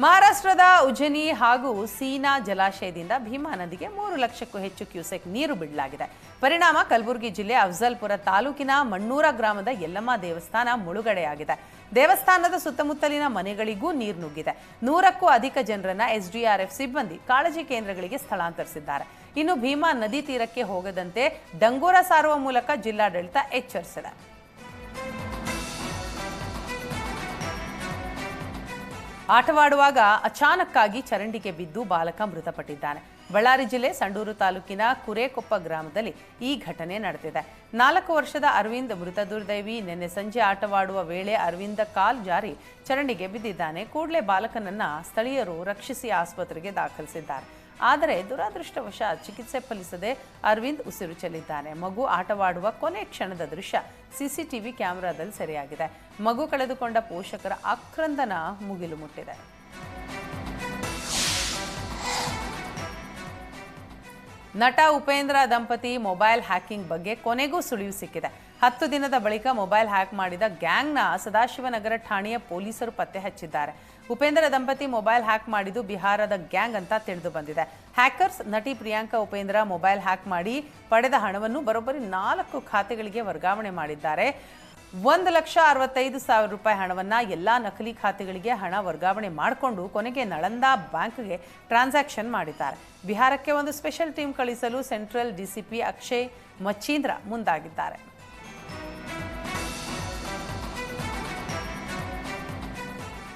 ಮಹಾರಾಷ್ಟ್ರದ ಉಜನಿ ಹಾಗೂ ಸೀನಾ ಜಲಾಶಯದಿಂದ ಭೀಮಾ ನದಿಗೆ ಮೂರು ಲಕ್ಷಕ್ಕೂ ಹೆಚ್ಚು ಕ್ಯೂಸೆಕ್ ನೀರು ಬಿಡಲಾಗಿದೆ. ಪರಿಣಾಮ ಕಲಬುರಗಿ ಜಿಲ್ಲೆ ಅಫ್ಜಲ್ಪುರ ತಾಲೂಕಿನ ಮಣ್ಣೂರ ಗ್ರಾಮದ ಯಲ್ಲಮ್ಮ ದೇವಸ್ಥಾನ ಮುಳುಗಡೆಯಾಗಿದೆ. ದೇವಸ್ಥಾನದ ಸುತ್ತಮುತ್ತಲಿನ ಮನೆಗಳಿಗೂ ನೀರು ನುಗ್ಗಿದೆ. ನೂರಕ್ಕೂ ಅಧಿಕ ಜನರನ್ನ ಎಸ್ಡಿಆರ್ಎಫ್ ಸಿಬ್ಬಂದಿ ಕಾಳಜಿ ಕೇಂದ್ರಗಳಿಗೆ ಸ್ಥಳಾಂತರಿಸಿದ್ದಾರೆ. ಇನ್ನು ಭೀಮಾ ನದಿ ತೀರಕ್ಕೆ ಹೋಗದಂತೆ ಡಂಗೂರ ಸಾರುವ ಮೂಲಕ ಜಿಲ್ಲಾಡಳಿತ ಎಚ್ಚರಿಸಿದೆ. ಆಟವಾಡುವಾಗ ಅಚಾನಕ್ಕಾಗಿ ಚರಂಡಿಗೆ ಬಿದ್ದು ಬಾಲಕ ಮೃತಪಟ್ಟಿದ್ದಾನೆ. ಬಳ್ಳಾರಿ ಜಿಲ್ಲೆ ಸಂಡೂರು ತಾಲೂಕಿನ ಕುರೇಕೊಪ್ಪ ಗ್ರಾಮದಲ್ಲಿ ಈ ಘಟನೆ ನಡೆದಿದೆ. ನಾಲ್ಕು ವರ್ಷದ ಅರವಿಂದ್ ಮೃತ ದುರ್ದೈವಿ. ನಿನ್ನೆ ಸಂಜೆ ಆಟವಾಡುವ ವೇಳೆ ಅರವಿಂದ ಕಾಲ್ ಜಾರಿ ಚರಂಡಿಗೆ ಬಿದ್ದಿದ್ದಾನೆ. ಕೂಡಲೇ ಬಾಲಕನನ್ನ ಸ್ಥಳೀಯರು ರಕ್ಷಿಸಿ ಆಸ್ಪತ್ರೆಗೆ ದಾಖಲಿಸಿದ್ದಾರೆ. ಆದರೆ ದುರಾದೃಷ್ಟವಶ ಚಿಕಿತ್ಸೆ ಫಲಿಸದೆ ಅರವಿಂದ್ ಉಸಿರು ಚೆಲ್ಲಿದ್ದಾನೆ. ಮಗು ಆಟವಾಡುವ ಕೊನೆ ಕ್ಷಣದ ದೃಶ್ಯ ಸಿಸಿಟಿವಿ ಕ್ಯಾಮೆರಾದಲ್ಲಿ ಸೆರೆಯಾಗಿದೆ. ಮಗು ಕಳೆದುಕೊಂಡ ಪೋಷಕರ ಆಕ್ರಂದನ ಮುಗಿಲು ಮುಟ್ಟಿದೆ. ನಟ ಉಪೇಂದ್ರ ದಂಪತಿ ಮೊಬೈಲ್ ಹ್ಯಾಕಿಂಗ್ ಬಗ್ಗೆ ಕೊನೆಗೂ ಸುಳಿವು ಸಿಕ್ಕಿದೆ. ಹತ್ತು ದಿನದ ಬಳಿಕ ಮೊಬೈಲ್ ಹ್ಯಾಕ್ ಮಾಡಿದ ಗ್ಯಾಂಗ್ನ ಸದಾಶಿವನಗರ ಠಾಣೆಯ ಪೊಲೀಸರು ಪತ್ತೆ ಹಚ್ಚಿದ್ದಾರೆ. ಉಪೇಂದ್ರ ದಂಪತಿ ಮೊಬೈಲ್ ಹ್ಯಾಕ್ ಮಾಡಿದ್ದು ಬಿಹಾರದ ಗ್ಯಾಂಗ್ ಅಂತ ತಿಳಿದು ಬಂದಿದೆ. ಹ್ಯಾಕರ್ಸ್ ನಟಿ ಪ್ರಿಯಾಂಕಾ ಉಪೇಂದ್ರ ಮೊಬೈಲ್ ಹ್ಯಾಕ್ ಮಾಡಿ ಪಡೆದ ಹಣವನ್ನು ಬರೋಬ್ಬರಿ ನಾಲ್ಕು ಖಾತೆಗಳಿಗೆ ವರ್ಗಾವಣೆ ಮಾಡಿದ್ದಾರೆ. ಒಂದು ಲಕ್ಷ ಅರವತ್ತೈದು ಸಾವಿರ ರೂಪಾಯಿ ಹಣವನ್ನು ಎಲ್ಲಾ ನಕಲಿ ಖಾತೆಗಳಿಗೆ ಹಣ ವರ್ಗಾವಣೆ ಮಾಡಿಕೊಂಡು ಕೊನೆಗೆ ನಳಂದ ಬ್ಯಾಂಕ್ಗೆ ಟ್ರಾನ್ಸಾಕ್ಷನ್ ಮಾಡಿದ್ದಾರೆ. ಬಿಹಾರಕ್ಕೆ ಒಂದು ಸ್ಪೆಷಲ್ ಟೀಮ್ ಕಳಿಸಲು ಸೆಂಟ್ರಲ್ ಡಿಸಿಪಿ ಅಕ್ಷಯ್ ಮಚ್ಚೀಂದ್ರ ಮುಂದಾಗಿದ್ದಾರೆ.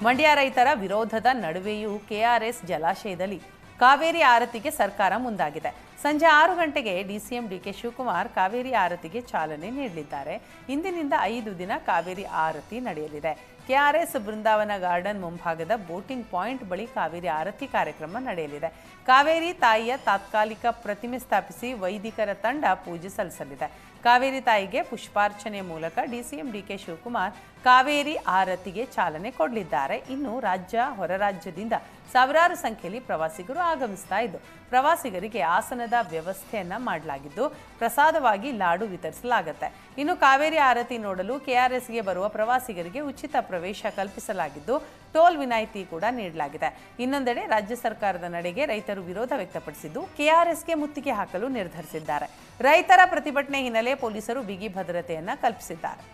ಮಂಡ್ಯ ರೈತರ ವಿರೋಧದ ನಡುವೆಯೂ ಕೆಆರ್ಎಸ್ ಜಲಾಶಯದಲ್ಲಿ ಕಾವೇರಿ ಆರತಿಗೆ ಸರ್ಕಾರ ಮುಂದಾಗಿದೆ. ಸಂಜೆ ಆರು ಗಂಟೆಗೆ ಡಿಸಿಎಂ ಡಿಕೆ ಶಿವಕುಮಾರ್ ಕಾವೇರಿ ಆರತಿಗೆ ಚಾಲನೆ ನೀಡಲಿದ್ದಾರೆ. ಇಂದಿನಿಂದ ಐದು ದಿನ ಕಾವೇರಿ ಆರತಿ ನಡೆಯಲಿದೆ. ಕೆಆರ್ಎಸ್ ಬೃಂದಾವನ ಗಾರ್ಡನ್ ಮುಂಭಾಗದ ಬೋಟಿಂಗ್ ಪಾಯಿಂಟ್ ಬಳಿ ಕಾವೇರಿ ಆರತಿ ಕಾರ್ಯಕ್ರಮ ನಡೆಯಲಿದೆ. ಕಾವೇರಿ ತಾಯಿಯ ತಾತ್ಕಾಲಿಕ ಪ್ರತಿಮೆ ಸ್ಥಾಪಿಸಿ ವೈದಿಕರ ತಂಡ ಪೂಜೆ ಸಲ್ಲಿಸಲಿದೆ. ಕಾವೇರಿ ತಾಯಿಗೆ ಪುಷ್ಪಾರ್ಚನೆ ಮೂಲಕ ಡಿಸಿಎಂ ಡಿಕೆ ಶಿವಕುಮಾರ್ ಕಾವೇರಿ ಆರತಿಗೆ ಚಾಲನೆ ಕೊಡಲಿದ್ದಾರೆ. ಇನ್ನು ರಾಜ್ಯ ಹೊರ ರಾಜ್ಯದಿಂದ ಸಾವಿರಾರು ಸಂಖ್ಯೆಯಲ್ಲಿ ಪ್ರವಾಸಿಗರು ಆಗಮಿಸ್ತಾ ಇದ್ದು, ಪ್ರವಾಸಿಗರಿಗೆ ಆಸನದ ವ್ಯವಸ್ಥೆಯನ್ನ ಮಾಡಲಾಗಿದ್ದು, ಪ್ರಸಾದವಾಗಿ ಲಾಡು ವಿತರಿಸಲಾಗುತ್ತೆ. ಇನ್ನು ಕಾವೇರಿ ಆರತಿ ನೋಡಲು ಕೆಆರ್ಎಸ್ಗೆ ಬರುವ ಪ್ರವಾಸಿಗರಿಗೆ ಉಚಿತ ಪ್ರವೇಶ ಕಲ್ಪಿಸಲಾಗಿದ್ದು ಟೋಲ್ ವಿನಾಯಿತಿ ಕೂಡ ನೀಡಲಾಗಿದೆ. ಇನ್ನೊಂದೆಡೆ ರಾಜ್ಯ ಸರ್ಕಾರದ ನಡೆಗೆ ರೈತರು ವಿರೋಧ ವ್ಯಕ್ತಪಡಿಸಿದ್ದು ಕೆಆರ್ಎಸ್ಗೆ ಮುತ್ತಿಗೆ ಹಾಕಲು ನಿರ್ಧರಿಸಿದ್ದಾರೆ. ರೈತರ ಪ್ರತಿಭಟನೆ ಹಿನ್ನೆಲೆ ಪೊಲೀಸರು ಬಿಗಿ ಭದ್ರತೆಯನ್ನ ಕಲ್ಪಿಸಿದ್ದಾರೆ.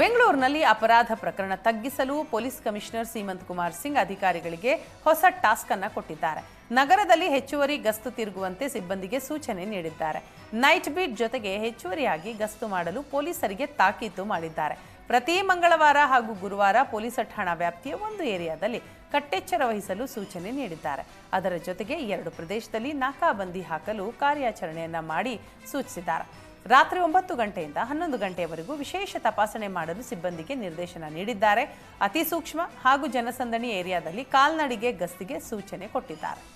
ಬೆಂಗಳೂರಿನಲ್ಲಿ ಅಪರಾಧ ಪ್ರಕರಣ ತಗ್ಗಿಸಲು ಪೊಲೀಸ್ ಕಮಿಷನರ್ ಸೀಮಂತ್ ಕುಮಾರ್ ಸಿಂಗ್ ಅಧಿಕಾರಿಗಳಿಗೆ ಹೊಸ ಟಾಸ್ಕ್ ಅನ್ನು ಕೊಟ್ಟಿದ್ದಾರೆ. ನಗರದಲ್ಲಿ ಹೆಚ್ಚುವರಿ ಗಸ್ತು ತಿರುಗುವಂತೆ ಸಿಬ್ಬಂದಿಗೆ ಸೂಚನೆ ನೀಡಿದ್ದಾರೆ. ನೈಟ್ ಬೀಟ್ ಜೊತೆಗೆ ಹೆಚ್ಚುವರಿಯಾಗಿ ಗಸ್ತು ಮಾಡಲು ಪೊಲೀಸರಿಗೆ ತಾಕೀತು ಮಾಡಿದ್ದಾರೆ. ಪ್ರತಿ ಮಂಗಳವಾರ ಹಾಗೂ ಗುರುವಾರ ಪೊಲೀಸ್ ಠಾಣಾ ವ್ಯಾಪ್ತಿಯ ಒಂದು ಏರಿಯಾದಲ್ಲಿ ಕಟ್ಟೆಚ್ಚರ ವಹಿಸಲು ಸೂಚನೆ ನೀಡಿದ್ದಾರೆ. ಅದರ ಜೊತೆಗೆ ಎರಡು ಪ್ರದೇಶದಲ್ಲಿ ನಾಕಾಬಂದಿ ಹಾಕಲು ಕಾರ್ಯಾಚರಣೆಯನ್ನ ಮಾಡಿ ಸೂಚಿಸಿದ್ದಾರೆ. ರಾತ್ರಿ ಒಂಬತ್ತು ಗಂಟೆಯಿಂದ ಹನ್ನೊಂದು ಗಂಟೆಯವರೆಗೂ ವಿಶೇಷ ತಪಾಸಣೆ ಮಾಡಲು ಸಿಬ್ಬಂದಿಗೆ ನಿರ್ದೇಶನ ನೀಡಿದ್ದಾರೆ. ಅತಿ ಸೂಕ್ಷ್ಮ ಹಾಗೂ ಜನಸಂದಣಿ ಏರಿಯಾದಲ್ಲಿ ಕಾಲ್ನಡಿಗೆ ಗಸ್ತಿಗೆ ಸೂಚನೆ ಕೊಟ್ಟಿದ್ದಾರೆ.